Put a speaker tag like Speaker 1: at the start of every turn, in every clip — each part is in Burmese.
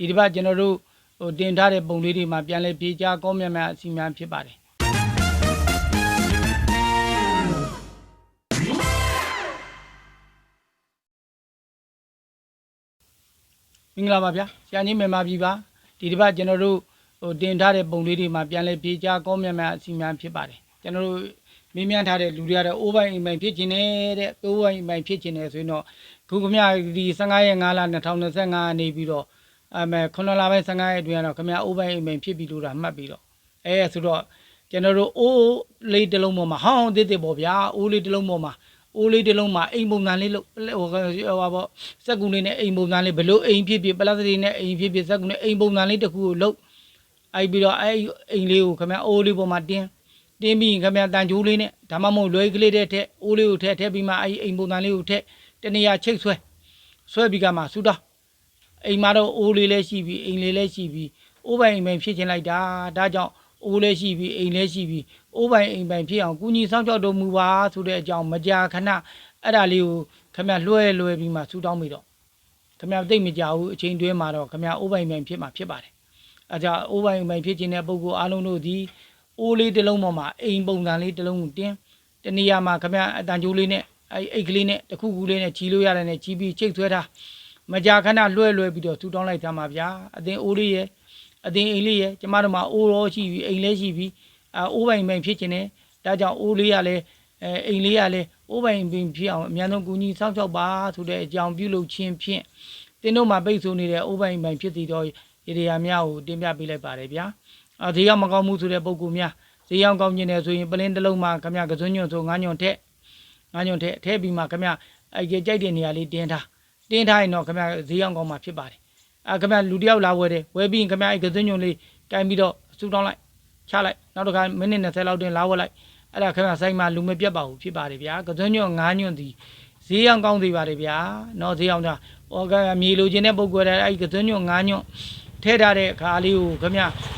Speaker 1: ဒီတစ်ပတ်ကျွန်တော်တို့ဟိုတင်ထားတဲ့ပုံလေးတွေမှာပြန်လဲပြေချကောင်းမြတ်မြတ်အစီအမံဖြစ်ပါတယ်မင်္ဂလာပါဗျာဆရာကြီးမြန်မာပြည်ပါဒီတစ်ပတ်ကျွန်တော်တို့ဟိုတင်ထားတဲ့ပုံလေးတွေမှာပြန်လဲပြေချကောင်းမြတ်မြတ်အစီအမံဖြစ်ပါတယ်ကျွန်တော်တို့မင်းမြန်းထားတဲ့လူတွေကတော့အိုးပိုင်းအိမ်ပိုင်းဖြစ်ခြင်းတဲ့တိုးပိုင်းအိမ်ပိုင်းဖြစ်ခြင်းနဲ့ဆိုရင်တော့ခုခမရဒီ15ရက်5လ2025နေပြီးတော့ အမေ9လပိုင်း15ရက်အတွင်းကတော့ခမရအိုးပိုင်းအိမ်ပိုင်းဖြစ်ပြီလို့တာမှတ်ပြီးတော့အဲဆိုတော့ကျွန်တော်တို့အိုးလေးတစ်လုံးပေါ်မှာဟောင်းတစ်တစ်ပေါ့ဗျာအိုးလေးတစ်လုံးပေါ်မှာအိုးလေးတစ်လုံးမှာအိမ်ပုံစံလေးလို့ဟိုဟိုပါပေါ့စက်ကူလေးနဲ့အိမ်ပုံစံလေးဘလို့အိမ်ဖြစ်ဖြစ်ပလတ်စတစ်နဲ့အိမ်ဖြစ်ဖြစ်စက်ကူနဲ့အိမ်ပုံစံလေးတစ်ခုကိုလုပ်အဲ့ပြီးတော့အဲ့အိမ်လေးကိုခမရအိုးလေးပေါ်မှာတင်းတင်းပြီးရင်ခမရတန်ချိုးလေးနဲ့ဒါမှမဟုတ်လွယ်ကလေးတဲ့ထက်အိုးလေးကိုထည့်ထည့်ပြီးမှအဲ့အိမ်ပုံစံလေးကိုထည့်တနေရာချိတ်ဆွဲဆွဲပြီးကမှဆူတော့ အိမ်မှာတော့အိုးလေးလည်းရှိပြီးအိမ်လေးလည်းရှိပြီးအိုးပိုင်အိမ်ပိုင်ဖြစ်ချင်းလိုက်တာဒါကြောင့်အိုးလည်းရှိပြီးအိမ်လည်းရှိပြီးအိုးပိုင်အိမ်ပိုင်ဖြစ်အောင်ကုညီဆောင်ကြောက်တော်မူပါဆိုတဲ့အကြောင်းမကြာခဏအဲ့ဒါလေးကိုခမရလွှဲလွှဲပြီးမှဆူတောင်းပြီးတော့ခမရသိမ့်မကြဘူးအချိန်တွင်းမှာတော့ခမရအိုးပိုင်အိမ်ပိုင်ဖြစ်မှာဖြစ်ပါတယ်အဲကြောင့်အိုးပိုင်အိမ်ပိုင်ဖြစ်ခြင်းတဲ့ပုဂ္ဂိုလ်အားလုံးတို့ဒီအိုးလေးတစ်လုံးပေါ်မှာအိမ်ပုံစံလေးတစ်လုံးကိုတင်းတနေရာမှာခမရအတန်ကြိုးလေးနဲ့အဲ့အိတ်ကလေးနဲ့တစ်ခုခုလေးနဲ့ချီလို့ရတယ်နဲ့ချီပြီးချိတ်ဆွဲထား မကြာခဏလွှဲလွှဲပြီးတော့ဆူတောင်းလိုက်ကြမှာဗျာအသင်အိုးလေးရဲ့အသင်အိမ်လေးရဲ့ကျမတို့မှာအိုးရောရှိပြီးအိမ်လည်းရှိပြီးအာအိုးပိုင်ပိုင်ဖြစ်ခြင်းနဲ့ဒါကြောင့်အိုးလေးကလည်းအဲအိမ်လေးကလည်းအိုးပိုင်ပင်ဖြစ်အောင်အများဆုံးကူညီစောင့်ရှောက်ပါဆိုတဲ့အကြောင်းပြုလုပ်ခြင်းဖြင့်တင်းတို့မှာပိတ်ဆို့နေတဲ့အိုးပိုင်ပိုင်ဖြစ်တည်တော့ရေရာများကိုတင်ပြပေးလိုက်ပါတယ်ဗျာအာဒီရောက်မကောင်းမှုဆိုတဲ့ပုံကူများဈေးရောက်ကောင်းခြင်းနဲ့ဆိုရင်ပလင်းတစ်လုံးမှာခမရကစွန်းညွန့်ဆိုငါးညွန့်ထက်ငါးညွန့်ထက်ထည့်ပြီးမှခမရအဲ့ဒီကြိုက်တဲ့နေရာလေးတင်းထား တင်းထားရင်တော့ခမရဈေးရောက်ကောင်းမှာဖြစ်ပါတယ်အာခမရလူတစ်ယောက်လာဝယ်တယ်ဝယ်ပြီးရင်ခမရအဲ့ကစွန်းညွန့်လေးကင်ပြီးတော့ဆူတောင်းလိုက်ချလိုက်နောက်တစ်ခါမိနစ်20လောက်တင်လာဝယ်လိုက်အဲ့ဒါခမရဆိုင်မှာလူမပြတ်ပါဘူးဖြစ်ပါတယ်ဗျာကစွန်းညွန့်ငါးညွန့်ဒီဈေးရောက်ကောင်းသေးပါတယ်ဗျာနော်ဈေးရောက်တာဟောကမြေလိုချင်တဲ့ပုံကွယ်တဲ့အဲ့ဒီကစွန်းညွန့်ငါးညွန့်ထဲထားတဲ့အခါလေးကိုခမ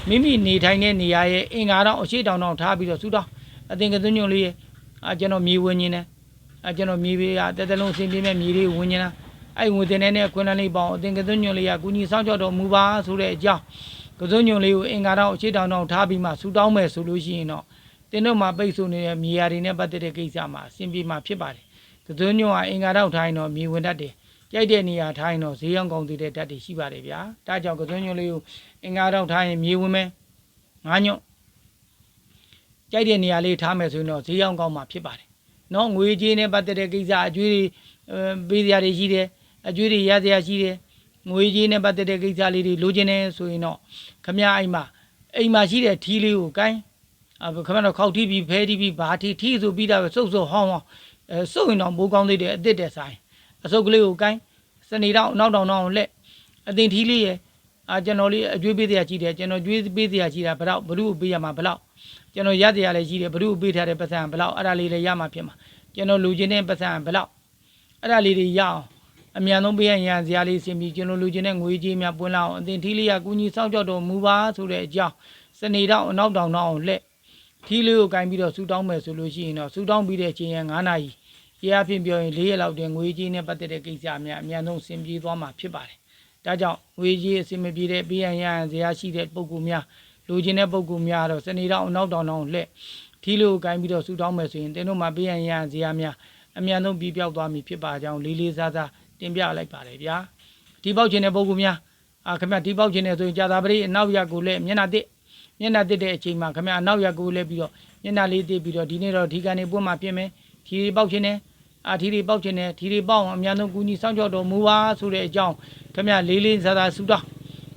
Speaker 1: မိမိနေထိုင်တဲ့နေရာရဲ့အင်္ဂါတော့အရှိတောင်တောင်ထားပြီးတော့ဆူတောင်းအသင်ကသွညွန့်လေးရဲ့အကျွန်တော်မြေဝင်နေတယ်အကျွန်တော်မြေပေးရတက်တလုံးအစဉ်ပြေမဲ့မြေလေးဝင်နေတာ အဲ့ဝင်တင်နေတဲ့ခွန်းလန်းလေးပေါအောင်အသင်ကသွညွန့်လေးကကုညီဆောင်ကြောက်တော်မူပါဆိုတဲ့အကြောင်းကသွညွန့်လေးကိုအင်္ဂါတော့အရှိတောင်တောင်ထားပြီးမှဆူတောင်းမယ်ဆိုလို့ရှိရင်တော့တင်းတို့မှာပိတ်ဆို့နေတဲ့မြေယာတွေနဲ့ပတ်သက်တဲ့ကိစ္စမှာအစဉ်ပြေမှာဖြစ်ပါတယ်ကသွညွန့်ကအင်္ဂါတော့ထားရင်တော့မြေဝင်တတ်တယ်ကြိုက်တဲ့နေရာထားရင်တော့ဈေးရောင်းကောင်းသေးတဲ့ဓာတ်တွေရှိပါတယ်ဗျာဒါကြောင့်ကသွညွန့်လေးကိုအင်္ဂါတော့ထားရင်မြေဝင်မယ်ငါးညွန့်ကြိုက်တဲ့နေရာလေးထားမယ်ဆိုရင်တော့ဈေးရောင်းကောင်းမှာဖြစ်ပါတယ်နော်ငွေကြေးနဲ့ပတ်သက်တဲ့ကိစ္စအကျွေးတွေအဲပေးစရာတွေရှိတယ် အကျွေးတွေရစရာရှိတယ်ငွေကြေးနဲ့ပတ်သက်တဲ့ကိစ္စလေးတွေလိုချင်တယ်ဆိုရင်တော့ခမရအိမ်မှာအိမ်မှာရှိတဲ့ထီးလေးကိုကိုင်းခမရတော့ခောက်ထီးပြီးဖဲထီးပြီးဘာထီးထီးဆိုပြီးတာပဲစုပ်စုပ်ဟောင်းဟောင်းအဲစုပ်ရင်တော့မိုးကောင်းသေးတယ်အစ်စ်တဲ့ဆိုင်အစုပ်ကလေးကိုကိုင်းစနေတော့နောက်တော့နောက်လက်အတင်ထီးလေးရဲ့အာကျွန်တော်လေးအကျွေးပေးတရားရှိတယ်ကျွန်တော်ကျွေးပေးတရားရှိတာဘလောက်ဘလူကိုပေးရမှာဘလောက်ကျွန်တော်ရတရားလည်းရှိတယ်ဘလူကိုပေးထားတဲ့ပတ်စံဘလောက်အဲ့ဒါလေးလည်းရမှာဖြစ်မှာကျွန်တော်လူချင်းတဲ့ပတ်စံဘလောက်အဲ့ဒါလေးတွေရအောင် အမြန်ဆုံးပေးရရန်စရာလေးစင်ပြီးကျွန်တော်လူချင်းတဲ့ငွေကြီးများပွင့်လာအောင်အတင်ထီးလေးကကူညီစောင့်ကြောက်တော်မူပါဆိုတဲ့အကြောင်းစနေတော့နောက်တောင်တော့လက်ထီးလေးကိုကင်ပြီးတော့ဆူတောင်းမယ်ဆိုလို့ရှိရင်တော့ဆူတောင်းပြီးတဲ့အချိန်ရ9နာရီတရားဖြင့်ပြောရင်၄ရက်လောက်တည်းငွေကြေးနဲ့ပတ်သက်တဲ့ကိစ္စအများအများဆုံးအဆင်ပြေသွားမှာဖြစ်ပါတယ်။ဒါကြောင့်ငွေကြေးအဆင်မပြေတဲ့ပြည်ရန်ရန်ဇရာရှိတဲ့ပုဂ္ဂိုလ်များလူချင်းတဲ့ပုဂ္ဂိုလ်များတော့စနေတော့အနောက်တောင်တောင်လှက်ထီးလို့ကိုင်းပြီးတော့ဆူတောင်းမယ်ဆိုရင်တင်းတို့မှာပြည်ရန်ရန်ဇရာများအများဆုံးပြီးပြောက်သွားမည်ဖြစ်ပါကြောင်းလေးလေးစားစား တင်ပြလိုက်ပါတယ်ဗျာ။ဒီပေါက်ခြင်းတဲ့ပုဂ္ဂိုလ်များအာခင်ဗျဒီပေါက်ခြင်းတဲ့ဆိုရင်ကြာသာပရိအနောက်ရက်ကိုလည်းမျက်နှာတစ်မျက်နှာတစ်တဲ့အချိန်မှာခင်ဗျအနောက်ရက်ကိုလည်းပြီးတော့မျက်နှာလေးတစ်ပြီးတော့ဒီနေ့တော့ဒီကနေ့ပွင့်မှာပြင်မယ်ထီပေါက်ခြင်းတဲ့အာထီတွေပေါက်ခြင်းနဲ့ထီတွေပေါက်အောင်အများဆုံးကူညီစောင့်ကြောက်တော်မူပါဆိုတဲ့အကြောင်းခမရလေးလေးစားစားဆူတောင်း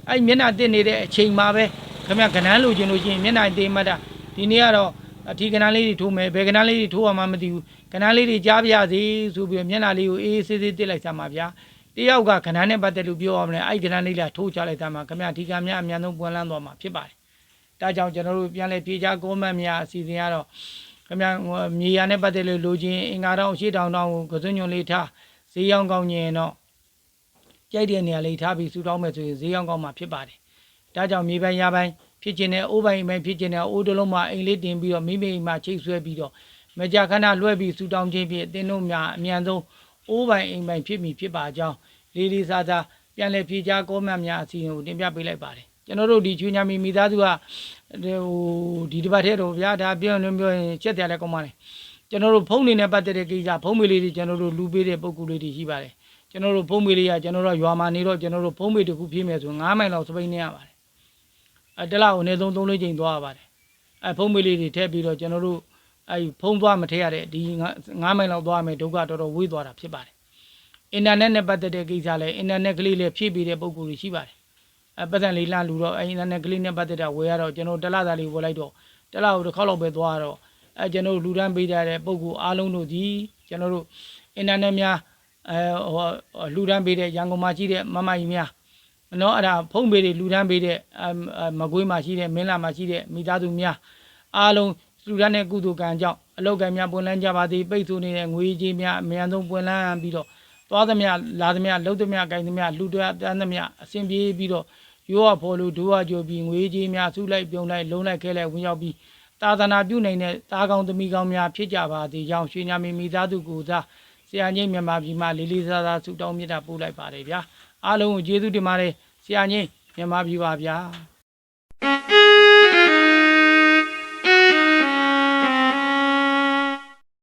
Speaker 1: အဲ့မျက်နှာတက်နေတဲ့အချိန်မှာပဲခမရကဏန်းလိုချင်လို့ရှိရင်မျက်နှာတေးမှတ်တာဒီနေ့ကတော့ အထီကဏန်းလေးတွေထိုးမယ်ဘယ်ကဏန်းလေးတွေထိုးအောင်မှမသိဘူးကဏန်းလေးတွေကြားပြရစီဆိုပြီးတော့မျက်နှာလေးကိုအေးအေးဆေးဆေးတက်လိုက်စမ်းပါဗျာတယောက်ကကဏန်းနဲ့ပတ်သက်လို့ပြောရမလဲအဲ့ကဏန်းလေးလာထိုးချလိုက်တာမှာခမရဒီကံများအများဆုံးပွင့်လန်းသွားမှာဖြစ်ပါတယ်ဒါကြောင့်ကျွန်တော်တို့ပြန်လဲပြေချကောမန့်များအစီအစဉ်ကတော့ခင်ဗျာမြေယာနဲ့ပတ်သက်လို့လိုချင်အင်္ဂါတောင်အရှိတောင်တောင်ကိုကစွညွန်လေးထားဈေးရောင်းကောင်းရင်တော့ကြိုက်တဲ့နေရာလေးထားပြီးစူတောင်းမယ်ဆိုရင်ဈေးရောင်းကောင်းမှာဖြစ်ပါတယ်။ဒါကြောင့်မြေပိုင်းယာပိုင်း ဖြစ်ခြင်းနဲ့အိုးပိုင်းပိုင်းဖြစ်ခြင်းနဲ့အိုးတလုံးမှာအိမ်လေးတင်ပြီးတော့မိမိအိမ်မှာချိတ်ဆွဲပြီးတော့မကြာခဏလွှဲပြီးစူတောင်းခြင်းဖြင့်အတင်းတို့များအမြန်ဆုံးအိုးပိုင်းအိမ်ပိုင်းဖြစ်မိဖြစ်ပါကြောင်းလေးလေးစားစားပြန်လည်ဖြေကြားကောမှတ်များအစီအစဉ်ကိုတင်ပြပေးလိုက်ပါတယ်ကျွန်တော်တို့ဒီချွေညာမီမိသားစုကဟိုဒီတစ်ပတ်ထဲတော့ဗျာဒါပြောရင်ပြောရင်ချက်တယ်လည်းကောင်းပါလေကျွန်တော်တို့ဖုန်းနေနဲ့ပတ်သက်တဲ့ကိစ္စဖုန်းမေလေးတွေကျွန်တော်တို့လူပေးတဲ့ပုံကူလေးတွေရှိပါတယ်ကျွန်တော်တို့ဖုန်းမေလေးကကျွန်တော်တို့ရွာမှာနေတော့ကျွန်တော်တို့ဖုန်းမေတစ်ခုဖြည့်မယ်ဆို9မိုင်လောက်စပိန်နေရပါတယ် အဲတလားကိုအနည်းဆုံး3လေးချိန်သွားရပါတယ်အဲဖုန်းမေလေးတွေထည့်ပြီးတော့ကျွန်တော်တို့အဲဖုန်းသွားမထည့်ရတဲ့ဒီ9မိုင်လောက်သွားမယ်ဒုက္ခတော်တော်ဝေးသွားတာဖြစ်ပါတယ်အင်တာနက်နဲ့ပတ်သက်တဲ့ကိစ္စလဲအင်တာနက်ကလေးလည်းဖြည့်ပေးတဲ့ပုံကူတွေရှိပါတယ်အဲပတ်စံလေးလှလူတော့အဲအင်တာနက်ကလေးနဲ့ပတ်သက်တာဝယ်ရတော့ကျွန်တော်တစ်လသားလေးဝယ်လိုက်တော့တစ်လကိုတစ်ခေါက်လောက်ပဲသွားတော့အဲကျွန်တော်လူတန်းပေးကြတဲ့ပုံကူအားလုံးတို့ဒီကျွန်တော်တို့အင်တာနက်များအဲဟိုလူတန်းပေးတဲ့ရန်ကုန်မှာရှိတဲ့မမကြီးများ နော်အဲ့ဒါဖုန်းပေးတွေလူတန်းပေးတဲ့အမ်အမကွေးမှာရှိတဲ့မင်းလာမှာရှိတဲ့မိသားစုများအားလုံးလူတန်းတဲ့ကုသိုလ်ကံကြောင့်အလောက်ကံများပွင့်လန်းကြပါသည်ပိတ်ဆိုနေတဲ့ငွေကြီးများအမြန်ဆုံးပွင့်လန်းပြီးတော့သွားသမျှလာသမျှလှုပ်သမျှကိုင်သမျှလူတွေတန်းသမျှအစဉ်ပြေးပြီးတော့ရိုးရဖော်လူဒိုးရကြိုပြီးငွေကြီးများစုလိုက်ပြုံလိုက်လုံးလိုက်ခဲလိုက်ဝင်ရောက်ပြီးသာသနာပြုနိုင်တဲ့သားကောင်းသမီးကောင်းများဖြစ်ကြပါသည်ကြောင့်ရွှေညာမီမိသားစုကိုစား ဆရာကြီးမြန်မာပြည်မှာလေးလေးစားစားဆုတောင်းမေတ္တာပို့လိုက်ပါတယ်ဗျာအားလုံးကိုကျေးဇူးတင်ပါတယ်ဆရာကြီးမြန်မာပြည်ပါဗျာ